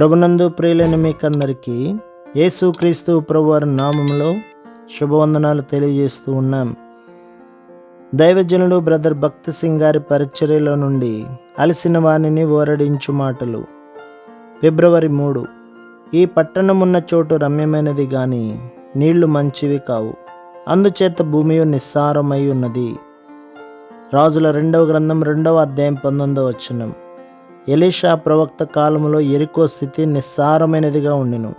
ప్రభునందు ప్రియులైన మీకందరికీ యేసుక్రీస్తు ప్రభువారి నామంలో శుభవందనాలు తెలియజేస్తూ ఉన్నాం. దైవజనుడు బ్రదర్ భక్తి సింగ్ గారి పరిచర్యలో నుండి అలసిన వాణిని ఓరడించు మాటలు. ఫిబ్రవరి మూడు. ఈ పట్టణమున్న చోటు రమ్యమైనది కానీ నీళ్ళు మంచివి కావు. అందుచేత భూమి నిస్సారమై ఉన్నది. రాజుల రెండవ గ్రంథం రెండవ అధ్యాయం పంతొమ్మిదవ వచనం. ఎలీషా ప్రవక్త కాలములో ఎరుకో స్థితి నిస్సారమైనదిగా ఉండిను.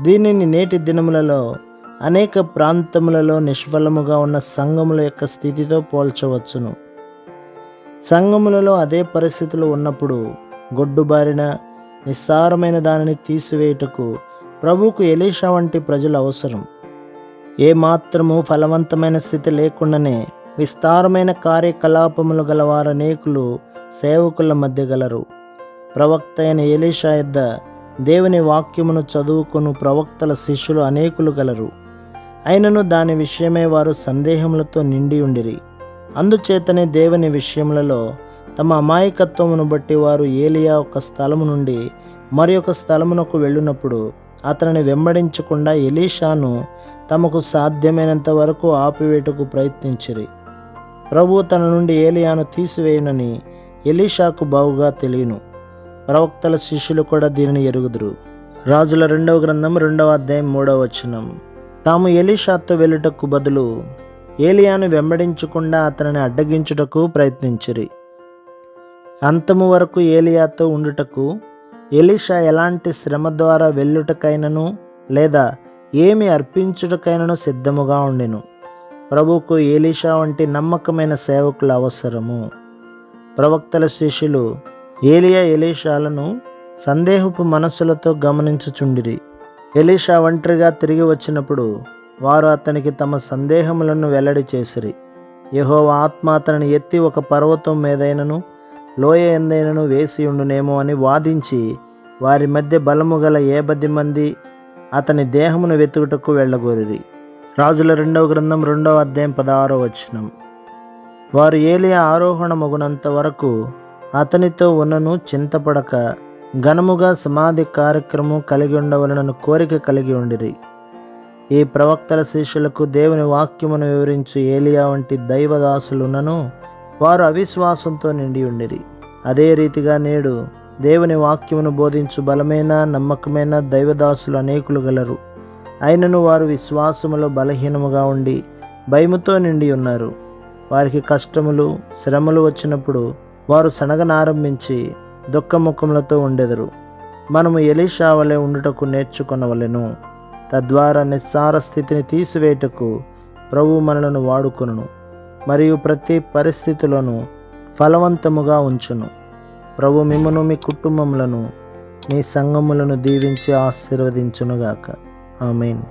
దీనిని నేటి దినములలో అనేక ప్రాంతములలో నిష్ఫలముగా ఉన్న సంఘముల యొక్క స్థితితో పోల్చవచ్చును. సంఘములలో అదే పరిస్థితులు ఉన్నప్పుడు గొడ్డుబారిన నిస్సారమైన దానిని తీసివేయుటకు ప్రభువుకు ఎలీషా వంటి ప్రజలు అవసరం. ఏమాత్రము ఫలవంతమైన స్థితి లేకుండానే విస్తారమైన కార్యకలాపములు గలవారనేకులు అనేకులు సేవకుల మధ్య గలరు. ప్రవక్త అయిన ఎలీషా యొద్ద దేవుని వాక్యమును చదువుకును ప్రవక్తల శిష్యులు అనేకులు గలరు. అయినను దాని విషయమే వారు సందేహములతో నిండి ఉండిరి. అందుచేతనే దేవుని విషయములలో తమ అమాయకత్వమును బట్టి వారు ఏలియా ఒక స్థలము నుండి మరి ఒక స్థలమునకు వెళ్ళినప్పుడు అతనిని వెంబడించకుండా ఎలీషాను తమకు సాధ్యమైనంత వరకు ఆపివేటకు ప్రయత్నించిరి. ప్రభు తన నుండి ఏలియాను తీసివేయునని ఎలీషాకు బావుగా తెలియను. ప్రవక్తల శిష్యులు కూడా దీనిని ఎరుగుదురు. రాజుల రెండవ గ్రంథం రెండవ అధ్యాయం మూడవ వచనం. తాము ఎలీషాతో వెళ్ళుటకు బదులు ఏలియాను వెంబడించకుండా అతనిని అడ్డగించుటకు ప్రయత్నించిరి. అంతము వరకు ఏలియాతో ఉండుటకు ఎలీషా ఎలాంటి శ్రమ ద్వారా వెళ్ళుటకైనను లేదా ఏమి అర్పించుటకైనను సిద్ధముగా ఉండెను. ప్రభువుకు ఏలీషా వంటి నమ్మకమైన సేవకులు అవసరము. ప్రవక్తల శిష్యులు ఏలియా ఎలీషాలను సందేహపు మనస్సులతో గమనించుచుండిరి. ఎలీషా ఒంటరిగా తిరిగి వచ్చినప్పుడు వారు అతనికి తమ సందేహములను వెల్లడి చేసిరి. యహోవ ఆత్మ అతనిని ఎత్తి ఒక పర్వతం మీదైనను లోయ ఎందైనను వేసి ఉండునేమో అని వాదించి వారి మధ్య బలము గల ఏబది మంది అతని దేహమును వెతుకుటకు వెళ్ళగోరిరి. రాజుల రెండవ గ్రంథం రెండవ అధ్యాయం పదహారో వచనం. వారు ఏలియా ఆరోహణమగునంత వరకు అతనితో ఉన్నను చింతపడక ఘనముగా సమాధి కార్యక్రమం కలిగి ఉండవలనను కోరిక కలిగి ఉండిరి. ఈ ప్రవక్తల శిష్యులకు దేవుని వాక్యమును వివరించు ఏలియా వంటి దైవదాసులునను వారు అవిశ్వాసంతో నిండి ఉండిరి. అదే రీతిగా నేడు దేవుని వాక్యమును బోధించు బలమైన నమ్మకమైన దైవదాసులు అనేకులు గలరు. అయినను వారు విశ్వాసములో బలహీనముగా ఉండి భయముతో నిండి ఉన్నారు. వారికి కష్టములు శ్రమలు వచ్చినప్పుడు వారు సనగనారంభించి దుఃఖముఖములతో ఉండెదరు. మనము ఎలీషా వలె ఉండుటకు నేర్చుకొనవలెను. తద్వారా నిస్సార స్థితిని తీసివేయటకు ప్రభు మనలను వాడుకొనును. మరియు ప్రతి పరిస్థితిలోనూ ఫలవంతముగా ఉంచును. ప్రభు మిమ్మను మీ కుటుంబములను మీ సంగములను దీవించి ఆశీర్వదించునుగాక. ఆమెన్.